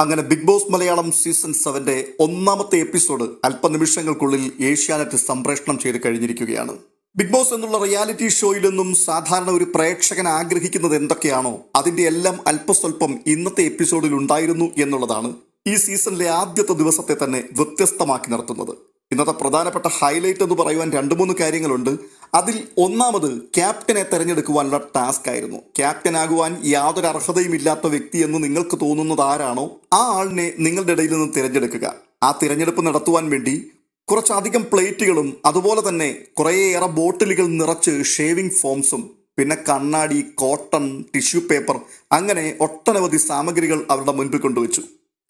അങ്ങനെ big boss Malayalam season സെവന്റെ ഒന്നാമത്തെ എപ്പിസോഡ് അല്പനിമിഷങ്ങൾക്കുള്ളിൽ ഏഷ്യാനെറ്റ് സംപ്രേഷണം ചെയ്ത് കഴിഞ്ഞിരിക്കുകയാണ്. ബിഗ് ബോസ് എന്നുള്ള റിയാലിറ്റി ഷോയിൽ നിന്നും സാധാരണ ഒരു പ്രേക്ഷകൻ ആഗ്രഹിക്കുന്നത് എന്തൊക്കെയാണോ അതിന്റെ എല്ലാം അല്പസ്വല്പം ഇന്നത്തെ എപ്പിസോഡിൽ ഉണ്ടായിരുന്നു എന്നുള്ളതാണ് ഈ സീസണിലെ ആദ്യത്തെ ദിവസത്തെ തന്നെ വ്യത്യസ്തമാക്കി നിർത്തുന്നത്. ഇന്നത്തെ പ്രധാനപ്പെട്ട ഹൈലൈറ്റ് എന്ന് പറയുവാൻ രണ്ട് മൂന്ന് കാര്യങ്ങളുണ്ട്. അതിൽ ഒന്നാമത് ക്യാപ്റ്റനെ തെരഞ്ഞെടുക്കുവാനുള്ള ടാസ്ക് ആയിരുന്നു. ക്യാപ്റ്റൻ ആകുവാൻ യാതൊരു അർഹതയും ഇല്ലാത്ത വ്യക്തി എന്ന് നിങ്ങൾക്ക് തോന്നുന്നത് ആരാണോ ആ ആളിനെ നിങ്ങളുടെ ഇടയിൽ നിന്ന് തിരഞ്ഞെടുക്കുക. ആ തിരഞ്ഞെടുപ്പ് നടത്തുവാൻ വേണ്ടി കുറച്ചധികം പ്ലേറ്റുകളും അതുപോലെ തന്നെ കുറേയേറെ ബോട്ടിലുകൾ നിറച്ച് ഷേവിംഗ് ഫോംസും പിന്നെ കണ്ണാടി കോട്ടൺ ടിഷ്യൂ പേപ്പർ അങ്ങനെ ഒട്ടനവധി സാമഗ്രികൾ അവരുടെ മുൻപിൽ കൊണ്ടുവച്ചു.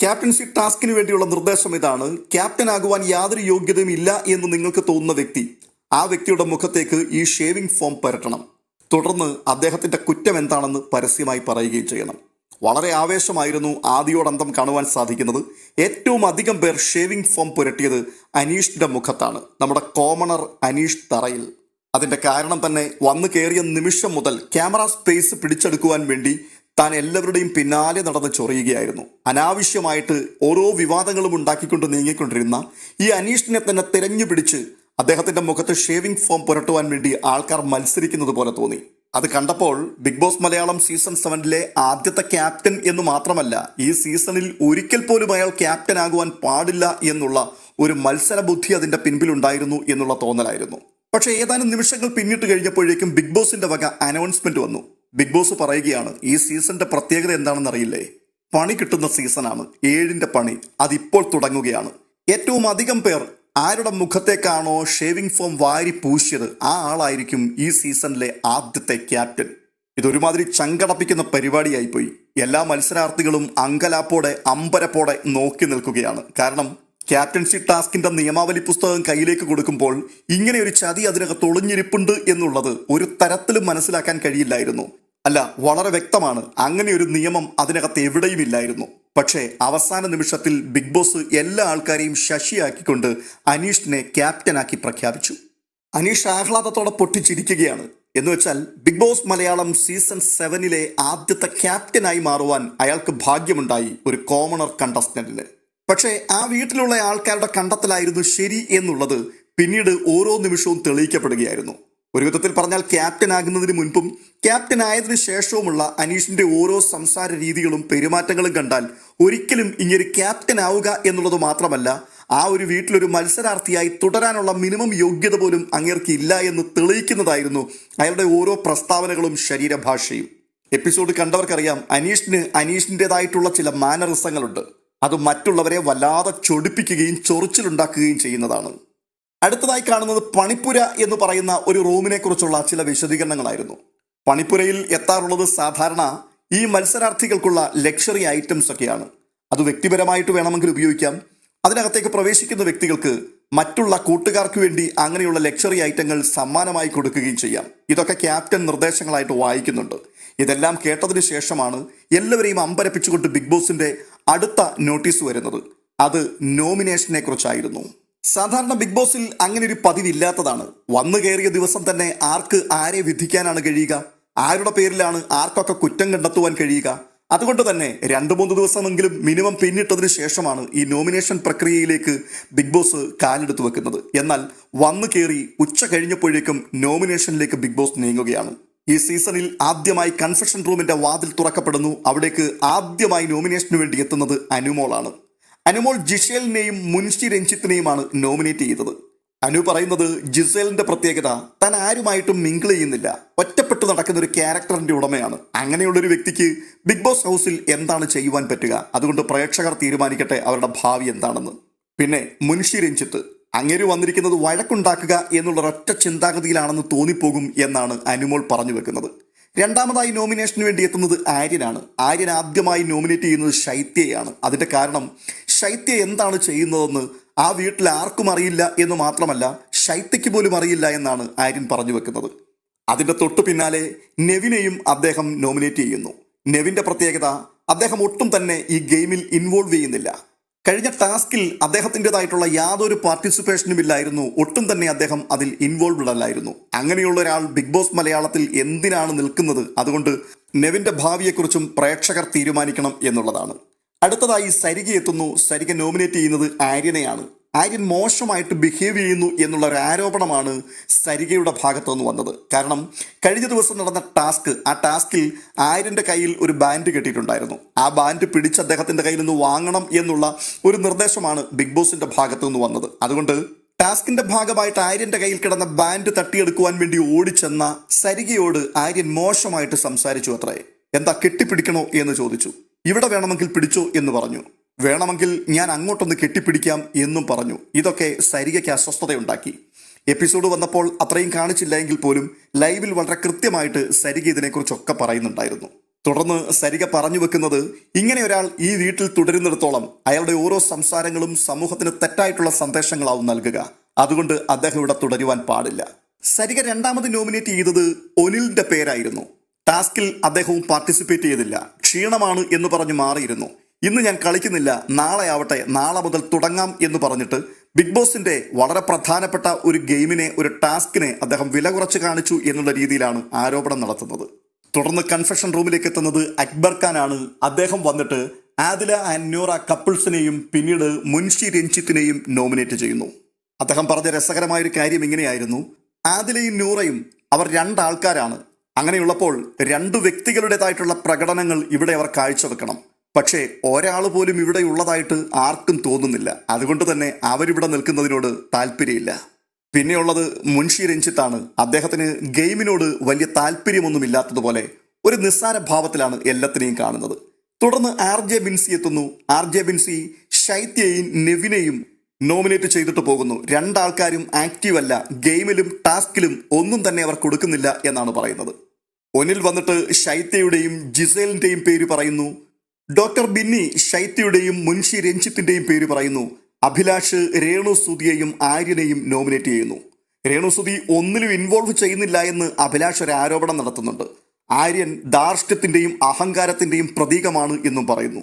ക്യാപ്റ്റൻസി ടാസ്കിന് വേണ്ടിയുള്ള നിർദ്ദേശം ഇതാണ്. ക്യാപ്റ്റൻ ആകുവാൻ യാതൊരു യോഗ്യതയും ഇല്ല എന്ന് നിങ്ങൾക്ക് തോന്നുന്ന വ്യക്തി ആ വ്യക്തിയുടെ മുഖത്തേക്ക് ഈ ഷേവിംഗ് ഫോം പരട്ടണം. തുടർന്ന് അദ്ദേഹത്തിന്റെ കുറ്റം എന്താണെന്ന് പരസ്യമായി പറയുകയും ചെയ്യണം. വളരെ ആവേശമായിരുന്നു ആദിയോടന്തം കാണുവാൻ സാധിക്കുന്നത്. ഏറ്റവും അധികം പേർ ഷേവിംഗ് ഫോം പുരട്ടിയത് അനീഷിന്റെ മുഖത്താണ്. നമ്മുടെ കോമണർ അനീഷ് തറയിൽ. അതിന്റെ കാരണം തന്നെ വന്നു കയറിയ നിമിഷം മുതൽ ക്യാമറ സ്പേസ് പിടിച്ചെടുക്കുവാൻ വേണ്ടി താൻ എല്ലാവരുടെയും പിന്നാലെ നടന്ന് ചൊറിയുകയായിരുന്നു. അനാവശ്യമായിട്ട് ഓരോ വിവാദങ്ങളും ഉണ്ടാക്കിക്കൊണ്ട് നീങ്ങിക്കൊണ്ടിരുന്ന ഈ അനീഷിനെ തന്നെ തിരഞ്ഞു പിടിച്ച് അദ്ദേഹത്തിന്റെ മുഖത്ത് ഷേവിംഗ് ഫോം പുരട്ടുവാൻ വേണ്ടി ആൾക്കാർ മത്സരിക്കുന്നത് പോലെ തോന്നി. അത് കണ്ടപ്പോൾ ബിഗ് ബോസ് മലയാളം സീസൺ സെവനിലെ ആദ്യത്തെ ക്യാപ്റ്റൻ എന്ന് മാത്രമല്ല ഈ സീസണിൽ ഒരിക്കൽ പോലും അയാൾ ക്യാപ്റ്റൻ ആകുവാൻ പാടില്ല എന്നുള്ള ഒരു മത്സര ബുദ്ധി അതിന്റെ പിൻപിലുണ്ടായിരുന്നു എന്നുള്ള തോന്നലായിരുന്നു. പക്ഷേ ഏതാനും നിമിഷങ്ങൾ പിന്നിട്ട് കഴിഞ്ഞപ്പോഴേക്കും ബിഗ് ബോസിന്റെ വക അനൗൺസ്മെന്റ് വന്നു. ബിഗ് ബോസ് പറയുകയാണ് ഈ സീസണിന്റെ പ്രത്യേകത എന്താണെന്ന് അറിയില്ലേ? പണി കിട്ടുന്ന സീസണാണ്. ഏഴിന്റെ പണി. അതിപ്പോൾ തുടങ്ങുകയാണ്. ഏറ്റവും അധികം പേർ ആരുടെ മുഖത്തേക്കാണോ ഷേവിംഗ് ഫോം വാരി പൂശിയത്? ആ ആളായിരിക്കും ഈ സീസണിലെ ആദ്യത്തെ ക്യാപ്റ്റൻ. ഇതൊരുമാതിരി ചങ്കടപ്പിക്കുന്ന പരിപാടിയായിപ്പോയി. എല്ലാ മത്സരാർത്ഥികളും അങ്കലാപ്പോടെ അമ്പരപ്പോടെ നോക്കി നിൽക്കുകയാണ്. കാരണം ക്യാപ്റ്റൻസി ടാസ്കിന്റെ നിയമാവലി പുസ്തകം കയ്യിലേക്ക് കൊടുക്കുമ്പോൾ ഇങ്ങനെ ഒരു ചതി അതിനകത്ത് ഒളിഞ്ഞിരിപ്പുണ്ട് എന്നുള്ളത് ഒരു തരത്തിലും മനസ്സിലാക്കാൻ കഴിയില്ലായിരുന്നു. അല്ല വളരെ വ്യക്തമാണ്. അങ്ങനെ ഒരു നിയമം അതിനകത്ത് എവിടെയും ഇല്ലായിരുന്നു. പക്ഷേ അവസാന നിമിഷത്തിൽ ബിഗ് ബോസ് എല്ലാ ആൾക്കാരെയും ശശിയാക്കിക്കൊണ്ട് അനീഷിനെ ക്യാപ്റ്റനാക്കി പ്രഖ്യാപിച്ചു. അനീഷ് ആഹ്ലാദത്തോടെ പൊട്ടിച്ചിരിക്കുകയാണ്. എന്ന് വെച്ചാൽ ബിഗ് ബോസ് മലയാളം സീസൺ സെവനിലെ ആദ്യത്തെ ക്യാപ്റ്റനായി മാറുവാൻ അയാൾക്ക് ഭാഗ്യമുണ്ടായി ഒരു കോമണർ കണ്ടസ്റ്റന്റിന് പക്ഷേ ആ വീട്ടിലുള്ള ആൾക്കാരുടെ കണ്ടെത്തലായിരുന്നു ശരി എന്നുള്ളത് പിന്നീട് ഓരോ നിമിഷവും തെളിയിക്കപ്പെടുകയായിരുന്നു. ഒരു വിധത്തിൽ പറഞ്ഞാൽ ക്യാപ്റ്റൻ ആകുന്നതിന് മുൻപും ക്യാപ്റ്റൻ ആയതിനു ശേഷവുമുള്ള അനീഷിന്റെ ഓരോ സംസാര രീതികളും പെരുമാറ്റങ്ങളും കണ്ടാൽ ഒരിക്കലും ഇങ്ങനെ ക്യാപ്റ്റൻ ആവുക എന്നുള്ളത് മാത്രമല്ല ആ ഒരു വീട്ടിലൊരു മത്സരാർത്ഥിയായി തുടരാനുള്ള മിനിമം യോഗ്യത പോലും അങ്ങേർക്ക് ഇല്ല എന്ന് തെളിയിക്കുന്നതായിരുന്നു അയാളുടെ ഓരോ പ്രസ്താവനകളും ശരീരഭാഷയും. എപ്പിസോഡ് കണ്ടവർക്കറിയാം അനീഷിന് അനീഷിന്റെതായിട്ടുള്ള ചില മാനറിസങ്ങളുണ്ട്. അത് മറ്റുള്ളവരെ വല്ലാതെ ചൊടിപ്പിക്കുകയും ചൊറിച്ചിലുണ്ടാക്കുകയും ചെയ്യുന്നതാണ്. അടുത്തതായി കാണുന്നത് പണിപ്പുര എന്ന് പറയുന്ന ഒരു റൂമിനെ കുറിച്ചുള്ള ചില വിശദീകരണങ്ങളായിരുന്നു. പണിപ്പുരയിൽ എത്താറുള്ളത് സാധാരണ ഈ മത്സരാർത്ഥികൾക്കുള്ള ലക്ഷറി ഐറ്റംസ് ഒക്കെയാണ്. അത് വ്യക്തിപരമായിട്ട് വേണമെങ്കിൽ ഉപയോഗിക്കാം. അതിനകത്തേക്ക് പ്രവേശിക്കുന്ന വ്യക്തികൾക്ക് മറ്റുള്ള കൂട്ടുകാർക്ക് വേണ്ടി അങ്ങനെയുള്ള ലക്ഷറി ഐറ്റങ്ങൾ സമ്മാനമായി കൊടുക്കുകയും ചെയ്യാം. ഇതൊക്കെ ക്യാപ്റ്റൻ നിർദ്ദേശങ്ങളായിട്ട് വായിക്കുന്നുണ്ട്. ഇതെല്ലാം കേട്ടതിന് ശേഷമാണ് എല്ലാവരെയും അമ്പരപ്പിച്ചുകൊണ്ട് ബിഗ് ബോസിന്റെ അടുത്ത നോട്ടീസ് വരുന്നത്. അത് നോമിനേഷനെ കുറിച്ചായിരുന്നു. സാധാരണ ബിഗ് ബോസിൽ അങ്ങനെ ഒരു പതിവില്ലാത്തതാണ്. വന്നു കയറിയ ദിവസം തന്നെ ആർക്ക് ആരെ വിധിക്കാനാണ് കഴിയുക? ആരുടെ പേരിലാണ് ആർക്കൊക്കെ കുറ്റം കണ്ടെത്തുവാൻ കഴിയുക? അതുകൊണ്ട് തന്നെ രണ്ട് മൂന്ന് ദിവസമെങ്കിലും മിനിമം പിന്നിട്ടതിന് ശേഷമാണ് ഈ നോമിനേഷൻ പ്രക്രിയയിലേക്ക് ബിഗ് ബോസ് കാലെടുത്ത് വെക്കുന്നത്. എന്നാൽ വന്നു കയറി ഉച്ച കഴിഞ്ഞപ്പോഴേക്കും നോമിനേഷനിലേക്ക് ബിഗ് ബോസ് നീങ്ങുകയാണ്. ഈ സീസണിൽ ആദ്യമായി കൺഫെഷൻ റൂമിന്റെ വാതിൽ തുറക്കപ്പെടുന്നു. അവിടേക്ക് ആദ്യമായി നോമിനേഷന് വേണ്ടി എത്തുന്നത് അനുമോളാണ്. അനുമോൾ ജിഷേലിനെയും മുൻഷി രഞ്ജിത്തിനെയുമാണ് നോമിനേറ്റ് ചെയ്തത്. അനു പറയുന്നത് ജിസേലിന്റെ പ്രത്യേകത താൻ ആരുമായിട്ടും മിങ്കിൾ ചെയ്യുന്നില്ല. ഒറ്റപ്പെട്ട് നടക്കുന്ന ഒരു ക്യാരക്ടറിന്റെ ഉടമയാണ്. അങ്ങനെയുള്ള ഒരു വ്യക്തിക്ക് ബിഗ് ബോസ് ഹൗസിൽ എന്താണ് ചെയ്യുവാൻ പറ്റുക? അതുകൊണ്ട് പ്രേക്ഷകർ തീരുമാനിക്കട്ടെ അവരുടെ ഭാവി എന്താണെന്ന്. പിന്നെ മുൻഷി രഞ്ജിത്ത്. അങ്ങേര് വന്നിരിക്കുന്നത് വഴക്കുണ്ടാക്കുക എന്നുള്ള ഒറ്റ ചിന്താഗതിയിലാണെന്ന് തോന്നിപ്പോകും എന്നാണ് അനുമോൾ പറഞ്ഞു വെക്കുന്നത്. രണ്ടാമതായി നോമിനേഷന് വേണ്ടി എത്തുന്നത് ആര്യനാണ്. ആര്യൻ ആദ്യമായി നോമിനേറ്റ് ചെയ്യുന്നത് ശൈത്യയാണ്. അതിന്റെ കാരണം ശൈത്യ എന്താണ് ചെയ്യുന്നതെന്ന് ആ വീട്ടിൽ ആർക്കും അറിയില്ല എന്ന് മാത്രമല്ല ശൈത്യയ്ക്ക് പോലും അറിയില്ല എന്നാണ് ആര്യൻ പറഞ്ഞു വെക്കുന്നത്. അതിന്റെ തൊട്ടു പിന്നാലെ നെവിനെയും അദ്ദേഹം നോമിനേറ്റ് ചെയ്യുന്നു. നെവിന്റെ പ്രത്യേകത അദ്ദേഹം ഒട്ടും തന്നെ ഈ ഗെയിമിൽ ഇൻവോൾവ് ചെയ്യുന്നില്ല. കഴിഞ്ഞ ടാസ്കിൽ അദ്ദേഹത്തിന്റെതായിട്ടുള്ള യാതൊരു പാർട്ടിസിപ്പേഷനും ഇല്ലായിരുന്നു ഒട്ടും തന്നെ അദ്ദേഹം അതിൽ ഇൻവോൾവ്ഡ് അല്ലായിരുന്നു അങ്ങനെയുള്ള ഒരാൾ ബിഗ് ബോസ് മലയാളത്തിൽ എന്തിനാണ് നിൽക്കുന്നത്? അതുകൊണ്ട് നെവിന്റെ ഭാവിയെക്കുറിച്ചും പ്രേക്ഷകർ തീരുമാനിക്കണം എന്നുള്ളതാണ്. അടുത്തതായി സരിക എത്തുന്നു. സരിക നോമിനേറ്റ് ചെയ്യുന്നത് ആര്യനെയാണ്. ആര്യൻ മോശമായിട്ട് ബിഹേവ് ചെയ്യുന്നു എന്നുള്ള ഒരു ആരോപണമാണ് സരികയുടെ ഭാഗത്തുനിന്ന് വന്നത്. കാരണം കഴിഞ്ഞ ദിവസം നടന്ന ടാസ്ക് ആ ടാസ്കിൽ ആര്യന്റെ കയ്യിൽ ഒരു ബാൻഡ് കെട്ടിയിട്ടുണ്ടായിരുന്നു. ആ ബാൻഡ് പിടിച്ച് അദ്ദേഹത്തിന്റെ കയ്യിൽ നിന്ന് വാങ്ങണം എന്നുള്ള ഒരു നിർദ്ദേശമാണ് ബിഗ് ബോസിന്റെ ഭാഗത്തുനിന്ന് വന്നത്. അതുകൊണ്ട് ടാസ്കിന്റെ ഭാഗമായിട്ട് ആര്യന്റെ കയ്യിൽ കിടന്ന ബാൻഡ് തട്ടിയെടുക്കുവാൻ വേണ്ടി ഓടിച്ചെന്ന സരികയോട് ആര്യൻ മോശമായിട്ട് സംസാരിച്ചു അത്രേ. എന്താ കെട്ടിപ്പിടിക്കണോ എന്ന് ചോദിച്ചു. ഇവിടെ വേണമെങ്കിൽ പിടിച്ചോ എന്ന് പറഞ്ഞു. വേണമെങ്കിൽ ഞാൻ അങ്ങോട്ടൊന്ന് കെട്ടിപ്പിടിക്കാം എന്നും പറഞ്ഞു. ഇതൊക്കെ സരികയ്ക്ക് അസ്വസ്ഥതയുണ്ടാക്കി. എപ്പിസോഡ് വന്നപ്പോൾ അത്രയും കാണിച്ചില്ല എങ്കിൽ പോലും ലൈവിൽ വളരെ കൃത്യമായിട്ട് സരിക ഇതിനെക്കുറിച്ചൊക്കെ പറയുന്നുണ്ടായിരുന്നു. തുടർന്ന് സരിക പറഞ്ഞു വെക്കുന്നത് ഇങ്ങനെ ഒരാൾ ഈ വീട്ടിൽ തുടരുന്നിടത്തോളം അയാളുടെ ഓരോ സംസാരങ്ങളും സമൂഹത്തിന് തെറ്റായിട്ടുള്ള സന്ദേശങ്ങളാവും നൽകുക. അതുകൊണ്ട് അദ്ദേഹം ഇവിടെ തുടരുവാൻ പാടില്ല. സരിക രണ്ടാമത് നോമിനേറ്റ് ചെയ്തത് ഒനിലിന്റെ പേരായിരുന്നു. ടാസ്കിൽ അദ്ദേഹവും പാർട്ടിസിപ്പേറ്റ് ചെയ്തില്ല. ക്ഷീണമാണ് എന്ന് പറഞ്ഞു മാറിയിരുന്നു. ഇന്ന് ഞാൻ കളിക്കുന്നില്ല. നാളെ ആവട്ടെ. നാളെ മുതൽ തുടങ്ങാം എന്ന് പറഞ്ഞിട്ട് ബിഗ് ബോസിന്റെ വളരെ പ്രധാനപ്പെട്ട ഒരു ഗെയിമിനെ ഒരു ടാസ്കിനെ അദ്ദേഹം വില കുറച്ച് കാണിച്ചു എന്നുള്ള രീതിയിലാണ് ആരോപണം നടത്തുന്നത്. തുടർന്ന് കൺഫെഷൻ റൂമിലേക്ക് എത്തുന്നത് അക്ബർ ഖാനാണ്. അദ്ദേഹം വന്നിട്ട് ആദില ആൻഡ് ന്യൂറ കപ്പിൾസിനെയും പിന്നീട് മുൻഷി രഞ്ജിത്തിനെയും നോമിനേറ്റ് ചെയ്യുന്നു. അദ്ദേഹം പറഞ്ഞ രസകരമായ ഒരു കാര്യം ഇങ്ങനെയായിരുന്നു. ആദിലയും നൂറയും അവർ രണ്ടാൾക്കാരാണ്. അങ്ങനെയുള്ളപ്പോൾ രണ്ടു വ്യക്തികളുടേതായിട്ടുള്ള പ്രകടനങ്ങൾ ഇവിടെ അവർ കാഴ്ചവെക്കണം. പക്ഷേ ഒരാൾ പോലും ഇവിടെ ഉള്ളതായിട്ട് ആർക്കും തോന്നുന്നില്ല. അതുകൊണ്ട് തന്നെ അവരിവിടെ നിൽക്കുന്നതിനോട് താല്പര്യമില്ല. പിന്നെയുള്ളത് മുൻഷി രഞ്ജിത്താണ്. അദ്ദേഹത്തിന് ഗെയിമിനോട് വലിയ താല്പര്യമൊന്നുമില്ലാത്തതുപോലെ ഒരു നിസ്സാര ഭാവത്തിലാണ് എല്ലാത്തിനെയും കാണുന്നത്. തുടർന്ന് ആർ ജെ ബിൻസി എത്തുന്നു. ആർ ജെ ബിൻസി ശൈത്യയെയും നെവിനെയും നോമിനേറ്റ് ചെയ്തിട്ട് പോകുന്നു. രണ്ടാൾക്കാരും അല്ല ഗെയിമിലും ടാസ്കിലും ഒന്നും തന്നെ അവർ കൊടുക്കുന്നില്ല എന്നാണ് പറയുന്നത്. ഒന്നിൽ വന്നിട്ട് ശൈത്യയുടെയും ജിസേലിന്റെയും പേര് പറയുന്നു. ഡോക്ടർ ബിന്നി ശൈത്യയുടെയും മുൻഷി രഞ്ജിത്തിന്റെയും പേര് പറയുന്നു. അഭിലാഷ് രേണു സുതിയെയും ആര്യനെയും നോമിനേറ്റ് ചെയ്യുന്നു. രേണു സുതി ഒന്നിലും ഇൻവോൾവ് ചെയ്യുന്നില്ല എന്ന് അഭിലാഷ് ഒരു ആരോപണം നടത്തുന്നുണ്ട്. ആര്യൻ ധാർഷ്ട്യത്തിന്റെയും അഹങ്കാരത്തിന്റെയും പ്രതീകമാണ് എന്നും പറയുന്നു.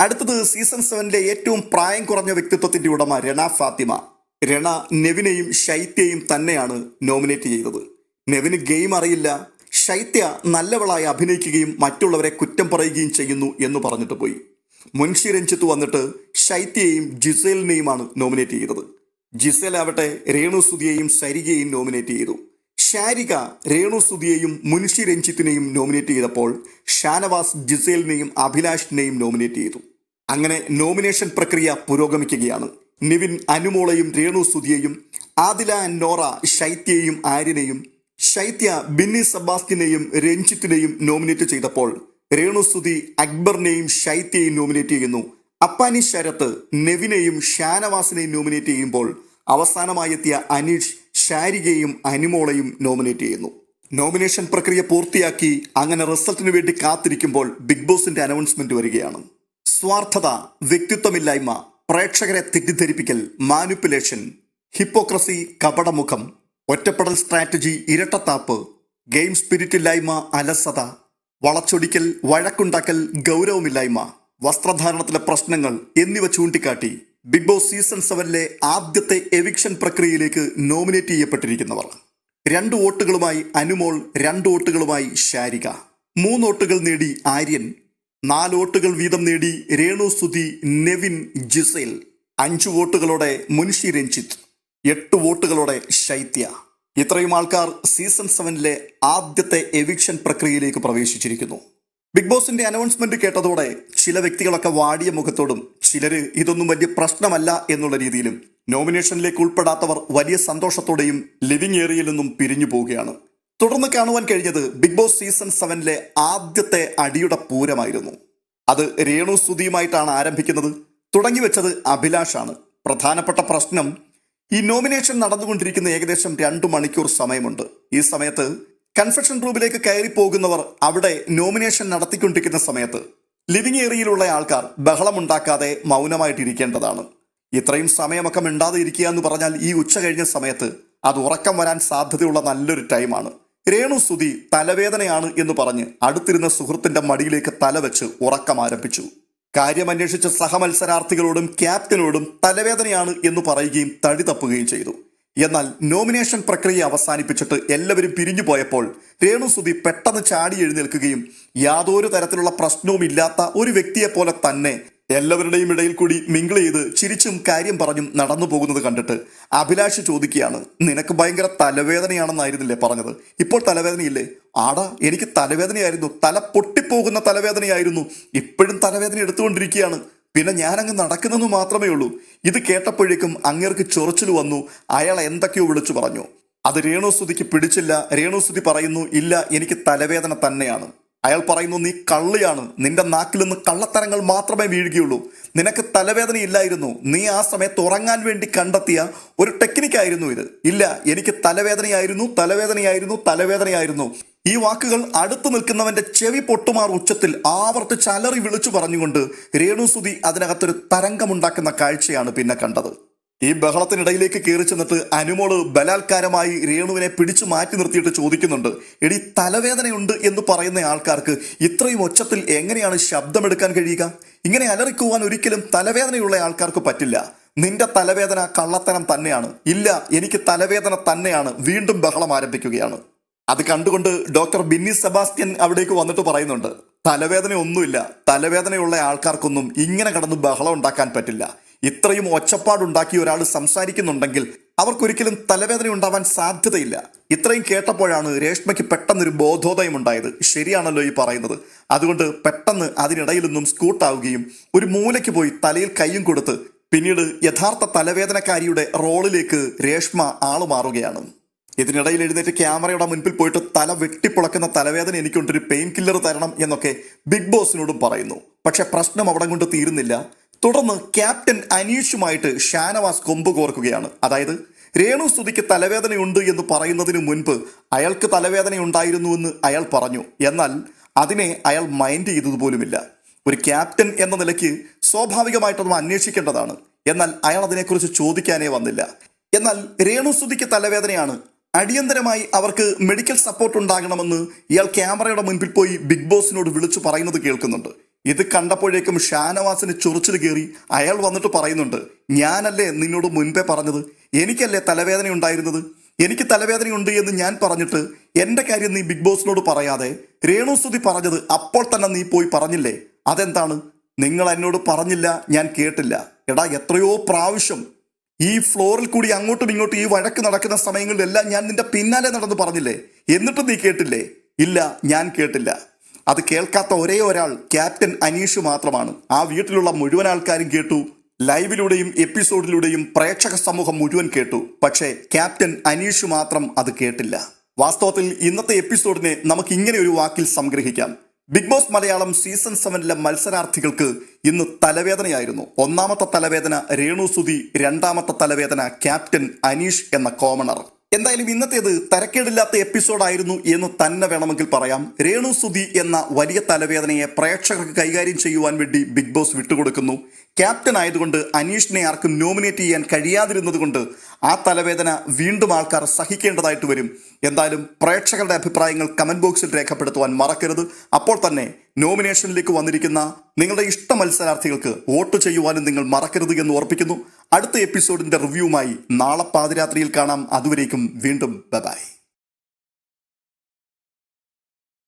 അടുത്തത് സീസൺ സെവനിലെ ഏറ്റവും പ്രായം കുറഞ്ഞ വ്യക്തിത്വത്തിന്റെ ഉടമ രണ ഫാത്തിമ. രണ നെവിനെയും ശൈത്യയും തന്നെയാണ് നോമിനേറ്റ് ചെയ്തത്. നെവിന് ഗെയിം അറിയില്ല ശൈത്യ നല്ലവളായി അഭിനയിക്കുകയും മറ്റുള്ളവരെ കുറ്റം പറയുകയും ചെയ്യുന്നു എന്ന് പറഞ്ഞിട്ട് പോയി. മുൻഷി രഞ്ജിത്ത് വന്നിട്ട് ശൈത്യയെയും ജിസേലിനെയുമാണ് നോമിനേറ്റ് ചെയ്തത്. ജിസേൽ ആവട്ടെ രേണു സുധിയെയും സരികയെയും നോമിനേറ്റ് ചെയ്തു. ഷാരിക രേണു സുധിയെയും മുൻഷി രഞ്ജിത്തിനെയും നോമിനേറ്റ് ചെയ്തപ്പോൾ ഷാനവാസ് ജിസേലിനെയും അഭിലാഷിനെയും നോമിനേറ്റ് ചെയ്തു. അങ്ങനെ നോമിനേഷൻ പ്രക്രിയ പുരോഗമിക്കുകയാണ്. നിവിൻ അനുമോളയും രേണു സുധിയെയും ആദില നോറ ശൈത്യയെയും ആര്യനെയും ശൈത്യ ബിന്നി സബാസ്റ്റിനെയും രഞ്ജിത്തിനെയും നോമിനേറ്റ് ചെയ്തപ്പോൾ രേണുസ്തുതി അക്ബറിനെയും ശൈത്യയെയും നോമിനേറ്റ് ചെയ്യുന്നു. അപ്പാനി ശരത്ത് നെവിനെയും ഷാനവാസിനെയും നോമിനേറ്റ് ചെയ്യുമ്പോൾ അവസാനമായി എത്തിയ അനീഷ് ഷാരികയും അനിമോളയും നോമിനേറ്റ് ചെയ്യുന്നു. നോമിനേഷൻ പ്രക്രിയ പൂർത്തിയാക്കി അങ്ങനെ റിസൾട്ടിന് വേണ്ടി കാത്തിരിക്കുമ്പോൾ ബിഗ് ബോസിന്റെ അനൗൺസ്മെന്റ് വരികയാണ്. സ്വാർത്ഥത വ്യക്തിത്വമില്ലായ്മ പ്രേക്ഷകരെ തെറ്റിദ്ധരിപ്പിക്കൽ മാനുപ്പുലേഷൻ ഹിപ്പോക്രസി കപടമുഖം ഒറ്റപ്പെടൽ സ്ട്രാറ്റജി ഇരട്ടത്താപ്പ് ഗെയിം സ്പിരിറ്റ് ഇല്ലായ്മ അലസത വളച്ചൊടിക്കൽ വഴക്കുണ്ടാക്കൽ ഗൗരവമില്ലായ്മ വസ്ത്രധാരണത്തിലെ പ്രശ്നങ്ങൾ എന്നിവ ചൂണ്ടിക്കാട്ടി ബിഗ് ബോസ് സീസൺ സെവനിലെ ആദ്യത്തെ എവിക്ഷൻ പ്രക്രിയയിലേക്ക് നോമിനേറ്റ് ചെയ്യപ്പെട്ടിരിക്കുന്നവർ. രണ്ട് വോട്ടുകളുമായി അനുമോൾ രണ്ട് വോട്ടുകളുമായി ശാരിക. മൂന്ന് വോട്ടുകൾ നേടി ആര്യൻ നാല് വോട്ടുകൾ വീതം നേടി രേണു സുധി നെവിൻ ജിസേൽ. അഞ്ചു വോട്ടുകളോടെ മുൻഷി രഞ്ജിത്ത്. എട്ട് വോട്ടുകളോടെ ശൈത്യ. ഇത്രയും ആൾക്കാർ സീസൺ സെവനിലെ ആദ്യത്തെ എവിക്ഷൻ പ്രക്രിയയിലേക്ക് പ്രവേശിച്ചിരിക്കുന്നു. ബിഗ് ബോസിന്റെ അനൗൺസ്മെന്റ് കേട്ടതോടെ ചില വ്യക്തികളൊക്കെ വാടിയ മുഖത്തോടും ചിലര് ഇതൊന്നും വലിയ പ്രശ്നമല്ല എന്നുള്ള രീതിയിലും നോമിനേഷനിലേക്ക് ഉൾപ്പെടാത്തവർ വലിയ സന്തോഷത്തോടെയും ലിവിംഗ് ഏരിയയിൽ നിന്നും പിരിഞ്ഞു പോവുകയാണ്. തുടർന്ന് കാണുവാൻ കഴിഞ്ഞത് ബിഗ് ബോസ് സീസൺ സെവനിലെ ആദ്യത്തെ അടിയുടെ പൂരമായിരുന്നു. അത് രേണു സ്തുതിയുമായിട്ടാണ് ആരംഭിക്കുന്നത്. തുടങ്ങി വെച്ചത് അഭിലാഷാണ്. പ്രധാനപ്പെട്ട പ്രശ്നം ഈ നോമിനേഷൻ നടന്നുകൊണ്ടിരിക്കുന്ന ഏകദേശം രണ്ടു മണിക്കൂർ സമയമുണ്ട്. ഈ സമയത്ത് കൺഫെഷൻ റൂമിലേക്ക് കയറി പോകുന്നവർ അവിടെ നോമിനേഷൻ നടത്തിക്കൊണ്ടിരിക്കുന്ന സമയത്ത് ലിവിംഗ് ഏരിയയിലുള്ള ആൾക്കാർ ബഹളമുണ്ടാക്കാതെ മൗനമായിട്ടിരിക്കേണ്ടതാണ്. ഇത്രയും സമയമൊക്കെ മിണ്ടാതെ ഇരിക്കുക എന്ന് പറഞ്ഞാൽ ഈ ഉച്ച കഴിഞ്ഞ സമയത്ത് അത് ഉറക്കം വരാൻ സാധ്യതയുള്ള നല്ലൊരു ടൈമാണ് രേണു സുധി തലവേദനയാണ് എന്ന് പറഞ്ഞ് അടുത്തിരുന്ന സുഹൃത്തിന്റെ മടിയിലേക്ക് തലവെച്ച് ഉറക്കം ആരംഭിച്ചു. കാര്യമന്വേഷിച്ച സഹമത്സരാർത്ഥികളോടും ക്യാപ്റ്റനോടും തലവേദനയാണ് എന്ന് പറയുകയും തടി തപ്പുകയും ചെയ്തു. എന്നാൽ നോമിനേഷൻ പ്രക്രിയ അവസാനിപ്പിച്ചിട്ട് എല്ലാവരും പിരിഞ്ഞു പോയപ്പോൾ രേണുസുതി പെട്ടെന്ന് ചാടി എഴുന്നേൽക്കുകയും യാതൊരു തരത്തിലുള്ള പ്രശ്നവും ഇല്ലാത്ത ഒരു വ്യക്തിയെപ്പോലെ തന്നെ എല്ലാവരുടെയും ഇടയിൽ കൂടി മിങ്കിൾ ചെയ്ത് ചിരിച്ചും കാര്യം പറഞ്ഞും നടന്നു പോകുന്നത് കണ്ടിട്ട് അഭിലാഷ് ചോദിക്കുകയാണ് നിനക്ക് ഭയങ്കര തലവേദനയാണെന്നായിരുന്നില്ലേ പറഞ്ഞത്? ഇപ്പോൾ തലവേദനയില്ലേ? ആടാ എനിക്ക് തലവേദനയായിരുന്നു. തല പൊട്ടിപ്പോകുന്ന തലവേദനയായിരുന്നു. ഇപ്പോഴും തലവേദന എടുത്തുകൊണ്ടിരിക്കുകയാണ്. പിന്നെ ഞാനങ്ങ് നടക്കുന്നെന്ന് മാത്രമേ ഉള്ളൂ. ഇത് കേട്ടപ്പോഴേക്കും അങ്ങേർക്ക് ചൊറിച്ചിൽ വന്നു. അയാൾ എന്തൊക്കെയോ വിളിച്ചു പറഞ്ഞു. അത് രേണുസ്തുതിക്ക് പിടിച്ചില്ല. രേണുസ്തുതി പറയുന്നു ഇല്ല എനിക്ക് തലവേദന തന്നെയാണ്. അയാൾ പറയുന്നു നീ കള്ളിയാണ്. നിന്റെ നാക്കിൽ നിന്ന് കള്ളത്തരങ്ങൾ മാത്രമേ വീഴുകയുള്ളൂ. നിനക്ക് തലവേദന ഇല്ലായിരുന്നു നീ ആ സമയത്ത് ഉറങ്ങാൻ വേണ്ടി കണ്ടെത്തിയ ഒരു ടെക്നിക്കായിരുന്നു ഇത്. ഇല്ല എനിക്ക് തലവേദനയായിരുന്നു തലവേദനയായിരുന്നു തലവേദനയായിരുന്നു. ഈ വാക്കുകൾ അടുത്തു നിൽക്കുന്നവന്റെ ചെവി പൊട്ടുമാർ ഉച്ചത്തിൽ ആവർത്തിച്ച് അലറി വിളിച്ചു പറഞ്ഞുകൊണ്ട് രേണുസുതി അതിനകത്തൊരു തരംഗമുണ്ടാക്കുന്ന കാഴ്ചയാണ് പിന്നെ കണ്ടത്. ഈ ബഹളത്തിനിടയിലേക്ക് കയറി ചെന്നിട്ട് അനുമോൾ ബലാത്കാരമായി രേണുവിനെ പിടിച്ചു മാറ്റി നിർത്തിയിട്ട് ചോദിക്കുന്നുണ്ട്. എടി തലവേദനയുണ്ട് എന്ന് പറയുന്ന ആൾക്കാർക്ക് ഇത്രയും ഒച്ചത്തിൽ എങ്ങനെയാണ് ശബ്ദമെടുക്കാൻ കഴിയുക? ഇങ്ങനെ അലറിക്കുവാൻ ഒരിക്കലും തലവേദനയുള്ള ആൾക്കാർക്ക് പറ്റില്ല. നിന്റെ തലവേദന കള്ളത്തനം തന്നെയാണ്. ഇല്ല എനിക്ക് തലവേദന തന്നെയാണ്. വീണ്ടും ബഹളം ആരംഭിക്കുകയാണ്. അത് കണ്ടുകൊണ്ട് ഡോക്ടർ ബിന്നി സെബാസ്റ്റ്യൻ അവിടേക്ക് വന്നിട്ട് പറയുന്നുണ്ട്. തലവേദന ഒന്നുമില്ല തലവേദനയുള്ള ആൾക്കാർക്കൊന്നും ഇങ്ങനെ കടന്ന് ബഹളം ഉണ്ടാക്കാൻ പറ്റില്ല. ഇത്രയും ഒച്ചപ്പാടുണ്ടാക്കി ഒരാൾ സംസാരിക്കുന്നുണ്ടെങ്കിൽ അവർക്കൊരിക്കലും തലവേദന ഉണ്ടാവാൻ സാധ്യതയില്ല. ഇത്രയും കേട്ടപ്പോഴാണ് രേഷ്മയ്ക്ക് പെട്ടെന്നൊരു ബോധോദയം ഉണ്ടായത് ശരിയാണല്ലോ ഈ പറയുന്നത്. അതുകൊണ്ട് പെട്ടെന്ന് അതിനിടയിൽ നിന്നും സ്കൂട്ടാവുകയും ഒരു മൂലയ്ക്ക് പോയി തലയിൽ കൈയും കൊടുത്ത് പിന്നീട് യഥാർത്ഥ തലവേദനക്കാരിയുടെ റോളിലേക്ക് രേഷ്മ ആൾ മാറുകയാണ്. ഇതിനിടയിൽ എഴുന്നേറ്റ് ക്യാമറയുടെ മുൻപിൽ പോയിട്ട് തല വെട്ടിപ്പുളക്കുന്ന തലവേദന എനിക്കുണ്ടൊരു പെയിൻ കില്ലർ തരണം എന്നൊക്കെ ബിഗ് ബോസിനോടും പറയുന്നു. പക്ഷെ പ്രശ്നം അവിടെ കൊണ്ട് തീരുന്നില്ല. തുടർന്ന് ക്യാപ്റ്റൻ അനീഷുമായിട്ട് ഷാനവാസ് കൊമ്പ് കോർക്കുകയാണ്. അതായത് രേണു സ്തുതിക്ക് തലവേദനയുണ്ട് എന്ന് പറയുന്നതിന് മുൻപ് അയാൾക്ക് തലവേദനയുണ്ടായിരുന്നുവെന്ന് അയാൾ പറഞ്ഞു. എന്നാൽ അതിനെ അയാൾ മൈൻഡ് ചെയ്തതുപോലുമില്ല. ഒരു ക്യാപ്റ്റൻ എന്ന നിലയ്ക്ക് സ്വാഭാവികമായിട്ടൊന്നും അന്വേഷിക്കേണ്ടതാണ്. എന്നാൽ അയാൾ അതിനെക്കുറിച്ച് ചോദിക്കാനേ വന്നില്ല. എന്നാൽ രേണു സ്തുതിക്ക് തലവേദനയാണ്. അടിയന്തരമായി അവർക്ക് മെഡിക്കൽ സപ്പോർട്ട് ഉണ്ടാകണമെന്ന് ഇയാൾ ക്യാമറയുടെ മുൻപിൽ പോയി ബിഗ് ബോസിനോട് വിളിച്ചു പറയുന്നത് കേൾക്കുന്നുണ്ട്. ഇത് കണ്ടപ്പോഴേക്കും ഷാനവാസിന് ചൊറിച്ചിൽ കയറി അയാൾ വന്നിട്ട് പറയുന്നുണ്ട് ഞാനല്ലേ നിന്നോട് മുൻപേ പറഞ്ഞത്? എനിക്കല്ലേ തലവേദന ഉണ്ടായിരുന്നത്? എനിക്ക് തലവേദനയുണ്ട് എന്ന് ഞാൻ പറഞ്ഞിട്ട് എന്റെ കാര്യം നീ ബിഗ് ബോസിനോട് പറയാതെ രേണുസുതി പറഞ്ഞത് അപ്പോൾ തന്നെ നീ പോയി പറഞ്ഞില്ലേ? അതെന്താണ്? നിങ്ങൾ എന്നോട് പറഞ്ഞില്ല ഞാൻ കേട്ടില്ല. എടാ എത്രയോ പ്രാവശ്യം ഈ ഫ്ലോറിൽ കൂടി അങ്ങോട്ടും ഇങ്ങോട്ടും ഈ വഴക്ക് നടക്കുന്ന സമയങ്ങളിലെല്ലാം ഞാൻ നിന്റെ പിന്നാലെ നടന്ന് പറഞ്ഞില്ലേ? എന്നിട്ടും നീ കേട്ടില്ലേ? ഇല്ല ഞാൻ കേട്ടില്ല. അത് കേൾക്കാത്ത ഒരേ ഒരാൾ ക്യാപ്റ്റൻ അനീഷ് മാത്രമാണ്. ആ വീട്ടിലുള്ള മുഴുവൻ ആൾക്കാരും കേട്ടു. ലൈവിലൂടെയും എപ്പിസോഡിലൂടെയും പ്രേക്ഷക സമൂഹം മുഴുവൻ കേട്ടു. പക്ഷേ ക്യാപ്റ്റൻ അനീഷ് മാത്രം അത് കേട്ടില്ല. വാസ്തവത്തിൽ ഇന്നത്തെ എപ്പിസോഡിനെ നമുക്ക് ഇങ്ങനെ ഒരു വാക്കിൽ സംഗ്രഹിക്കാം. ബിഗ് ബോസ് മലയാളം സീസൺ സെവനിലെ മത്സരാർത്ഥികൾക്ക് ഇന്ന് തലവേദനയായിരുന്നു. ഒന്നാമത്തെ തലവേദന രേണു സുധി രണ്ടാമത്തെ തലവേദന ക്യാപ്റ്റൻ അനീഷ് എന്ന കോമണർ. എന്തായാലും ഇന്നത്തേത് തരക്കേടില്ലാത്ത എപ്പിസോഡായിരുന്നു എന്ന് തന്നെ വേണമെങ്കിൽ പറയാം. രേണു സുധി എന്ന വലിയ തലവേദനയെ പ്രേക്ഷകർക്ക് കൈകാര്യം ചെയ്യുവാൻ വേണ്ടി ബിഗ് ബോസ് വിട്ടുകൊടുക്കുന്നു. ക്യാപ്റ്റൻ ആയതുകൊണ്ട് അനീഷിനെ ആർക്കും നോമിനേറ്റ് ചെയ്യാൻ കഴിയാതിരുന്നതുകൊണ്ട് ആ തലവേദന വീണ്ടും ആൾക്കാർ സഹിക്കേണ്ടതായിട്ട് വരും. എന്തായാലും പ്രേക്ഷകരുടെ അഭിപ്രായങ്ങൾ കമന്റ് ബോക്സിൽ രേഖപ്പെടുത്തുവാൻ മറക്കരുത്. അപ്പോൾ തന്നെ നോമിനേഷനിലേക്ക് വന്നിരിക്കുന്ന നിങ്ങളുടെ ഇഷ്ട മത്സരാർത്ഥികൾക്ക് വോട്ട് ചെയ്യുവാനും നിങ്ങൾ മറക്കരുത് എന്ന് ഓർപ്പിക്കുന്നു അടുത്ത എപ്പിസോഡിന്റെ റിവ്യൂവുമായി നാളെ പാതിരാത്രിയിൽ കാണാം. അതുവരേക്കും വീണ്ടും. ബൈ.